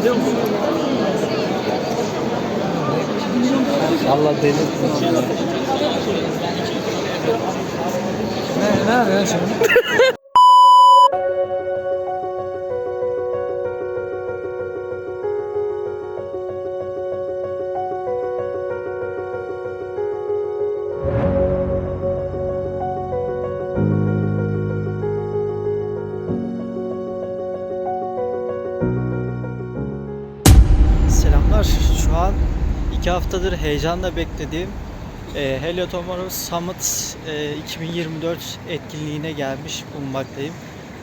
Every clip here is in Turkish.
Alıyor musun? Allah deli. Ne, ne arıyorsun şimdi? Selamlar. Şu an iki haftadır heyecanla beklediğim e, Helio Summit e, 2024 etkinliğine gelmiş bulunmaktayım.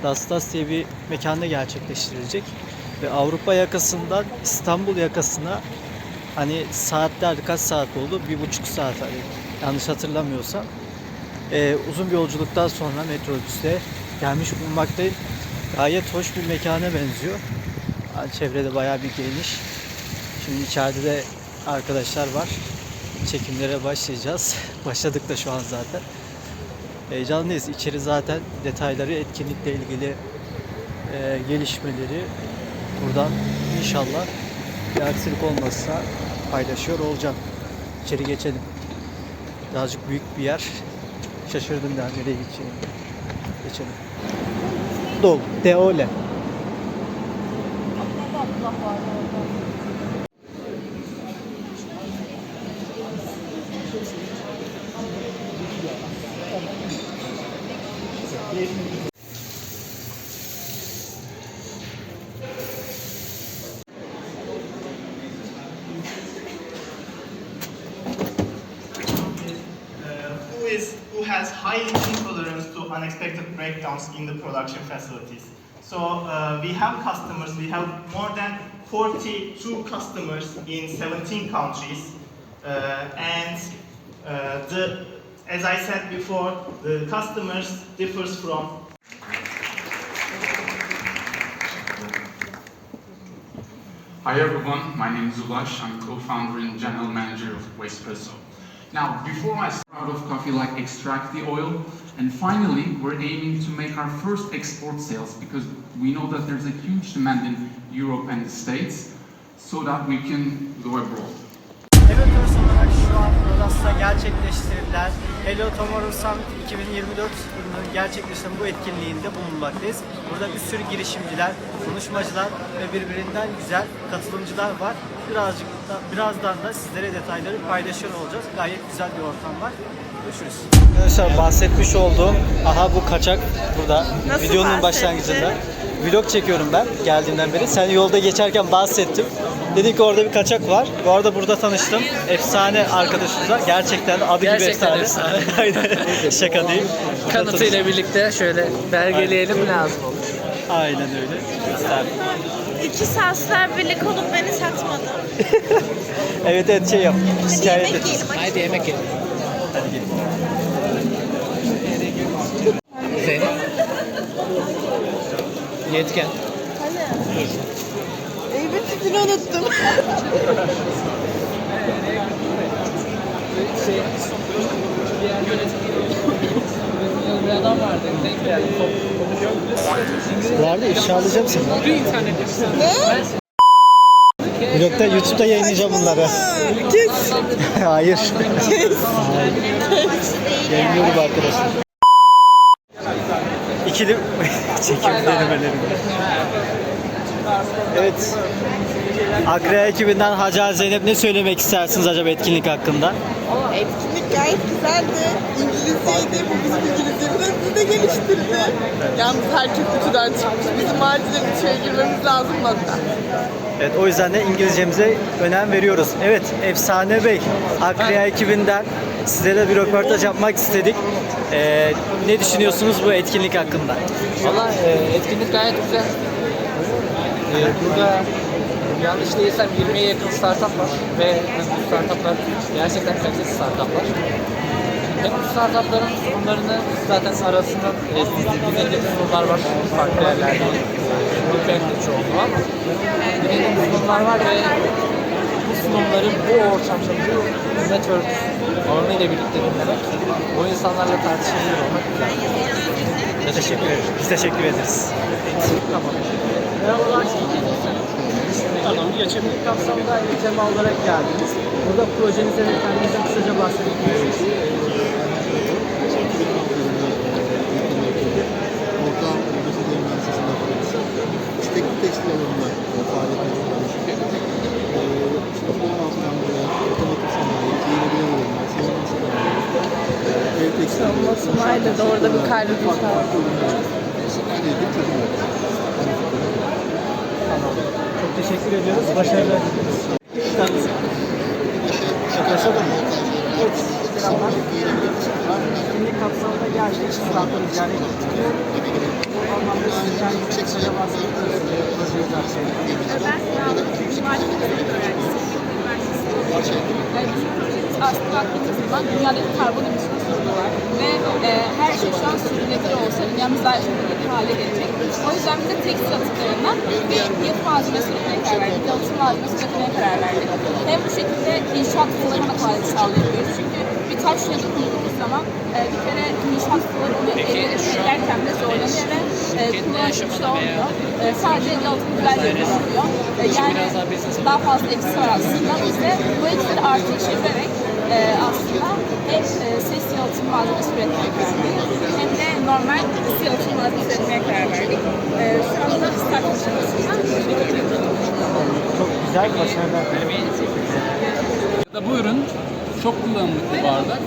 Dastas diye bir mekanda gerçekleştirilecek. Ve Avrupa yakasından İstanbul yakasına hani saatler kaç saat oldu? Bir buçuk saat hani yanlış hatırlamıyorsam. E, uzun bir yolculuktan sonra metrobüste gelmiş bulunmaktayım. Gayet hoş bir mekana benziyor. Çevrede bayağı bir geniş. Şimdi içeride de arkadaşlar var. Çekimlere başlayacağız. Başladık da şu an zaten. Heyecanlıyız. İçeri zaten detayları, etkinlikle ilgili e, gelişmeleri buradan inşallah bir aksilik olmazsa paylaşıyor olacağım. İçeri geçelim. Birazcık büyük bir yer. Şaşırdım da nereye gideceğimi. Geçelim. Dol, deole. uh, has high intolerance to unexpected breakdowns in the production facilities. So uh, we have customers. We have more than 42 customers in 17 countries, uh, and uh, the as I said before, the customers differs from Hi everyone, my name is Ulash. I'm co-founder and general manager of Wastepresso. Now, before I start out of coffee like extract the oil, and finally, we're aiming to make our first export sales because we know that there's a huge demand in Europe and the States, so that we can go abroad. Olarak şu an Rodas'ta gerçekleştirilen Hello Tomorrow Summit 2024 yılının gerçekleştiren bu etkinliğinde bulunmaktayız. Burada bir sürü girişimciler, konuşmacılar ve birbirinden güzel katılımcılar var. Birazcık da, birazdan da sizlere detayları paylaşıyor olacağız. Gayet güzel bir ortam var. Görüşürüz. Arkadaşlar bahsetmiş olduğum aha bu kaçak burada Nasıl videonun bahsettin? başlangıcında. Vlog çekiyorum ben geldiğimden beri. Sen yolda geçerken bahsettim. Dedik ki orada bir kaçak var. Bu arada burada tanıştım. Efsane arkadaşımızla. Gerçekten adı Gerçekten gibi efsane. Aynen. Şaka değil. Kanıtıyla birlikte şöyle belgeleyelim lazım olur. Aynen öyle. Güzel. İki saatler birlik olup beni satmadı. Evet evet şey yap. Hadi Şikayet yemek et. yiyelim. hadi. Haydi yemek yiyelim. Hadi gelin. Zeynep. Yetken. Tipini unuttum. Bir adam vardı. Denk geldi. Vardı ifşa alacağım seni. Bir internette ne? Vlogda YouTube'da yayınlayacağım bunları. Kes. Hayır. Kes. Yayınlıyorum arkadaşlar. İkili çekim denemeleri. Evet. Akrea ekibinden Hacer Zeynep ne söylemek istersiniz acaba etkinlik hakkında? Etkinlik gayet güzeldi. İngilizceydi. Bu bizim İngilizcemizi de geliştirdi. Yalnız herkes ütüden çıkmış. Bizim acilen ütüye girmemiz lazım hatta. Evet o yüzden de İngilizcemize önem veriyoruz. Evet Efsane Bey Akrea ekibinden size de bir röportaj yapmak istedik. Ee, ne düşünüyorsunuz bu etkinlik hakkında? Valla e, etkinlik gayet güzel. E, burada yanlış değilsem 20'ye yakın startup var ve bu startuplar gerçekten kaliteli startuplar. Hem bu startupların sunumlarını zaten arasında e, dinlediğimiz sunumlar var farklı yerlerde. Lütfen çoğunluğu ama dinlediğimiz sunumlar var ve bu sunumları bu ortamda bu network alanı ile birlikte dinlemek, o insanlarla tartışabilir olmak güzel. Teşekkür ederiz. Biz teşekkür ederiz. Tamam. Merhabalar. Etkinlik kapsamında eğitim olarak geldiniz. Burada projenize ve kendinize kısaca bahsedebilir misiniz? Öğrencisi. Biz teknik tekstil alanında faaliyet yapıyoruz. İşte bu altından buraya otomotiv sanayi, giyilebilir ürünler, savunma sanayi, ev tekstil Savunma sanayi de orada bir farklı ürünler. İlgili. Tamam. Çok teşekkür ediyoruz. Başarılar diliyoruz. Yaklaşalım mı? Evet. Selamlar. Etkinlik kapsamında geldik. Standları ziyaret ettik. Bu anlamda kendinize kısaca bahsediyorsunuz. Projeyi bahsediyorsunuz. Ben Mimari Mühendislik öğrencisiyim. Üniversitesi. Ee, Bizim aslında baktığımız dünyadaki karbon emisyon sorunu var. Ve e, her şey şu an sürdürülebilir olsa dünyamız daha sürdürülebilir hale gelecek. O yüzden biz de tekstil atıklarından bir yapı malzemesi üretmeye karar verdik. Yalıtım malzemesi üretmeye karar verdik. Hem bu şekilde inşaat kullanımına kolaylık sağlayabiliyoruz. Çünkü bir taş ya da kurduğumuz zaman e, bir kere inşaat kullanımı ederken de zorlanıyor ve e, kullanışlı olmuyor. E, sadece yalıtım güzelliği kullanılıyor. E, yani daha fazla eksi var aslında. Biz de bu eksileri artı çevirerek e, aslında hem e, ses yalıtım malzemesi hem de normal yalıtım malzemesi üretmeye karar verdik. E, şu anda Çok güzel. Başarılar. Ya da bu ürün çok kullanımlık bir bardak.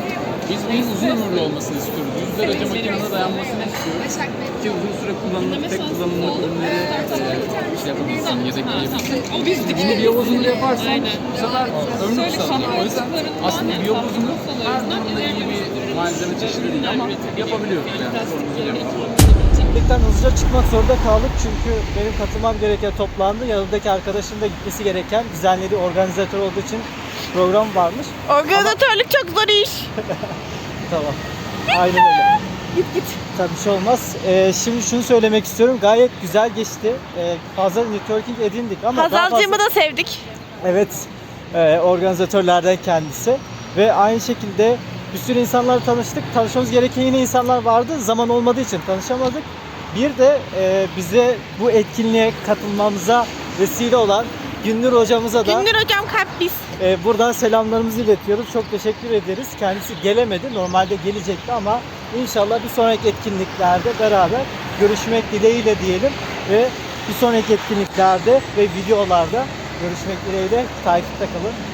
Biz bunun uzun ömürlü olmasını istiyoruz. Yüz derece makinede dayanmasını istiyoruz. Ki uzun süre kullanımlık, tek kullanımlık ürünleri e, şey yapabilsin, yedekleyebilsin. Bunu biyobozunlu yaparsan bu sefer ömrü kısalıyor. O yüzden aslında biyobozunu malzeme çeşidi değil ama yapabiliyoruz yani. Etkinlikten hızlıca çıkmak zorunda kaldık çünkü benim katılmam gereken toplandı. Yanındaki arkadaşım da gitmesi gereken düzenlediği organizatör olduğu için program varmış. Organizatörlük çok zor iş. Tamam. Aynen öyle. Git git. Tabii bir şey olmaz. Ee, şimdi şunu söylemek istiyorum. Gayet güzel geçti. Ee, fazla networking edindik ama Hazalcığımı fazla... da sevdik. Evet. E, organizatörlerden kendisi. Ve aynı şekilde bir sürü insanlarla tanıştık. Tanışmamız gereken yine insanlar vardı. Zaman olmadığı için tanışamadık. Bir de e, bize bu etkinliğe katılmamıza vesile olan Gündür hocamıza da Gündür hocam kalp e, buradan selamlarımızı iletiyoruz. Çok teşekkür ederiz. Kendisi gelemedi. Normalde gelecekti ama inşallah bir sonraki etkinliklerde beraber görüşmek dileğiyle diyelim ve bir sonraki etkinliklerde ve videolarda görüşmek dileğiyle takipte kalın.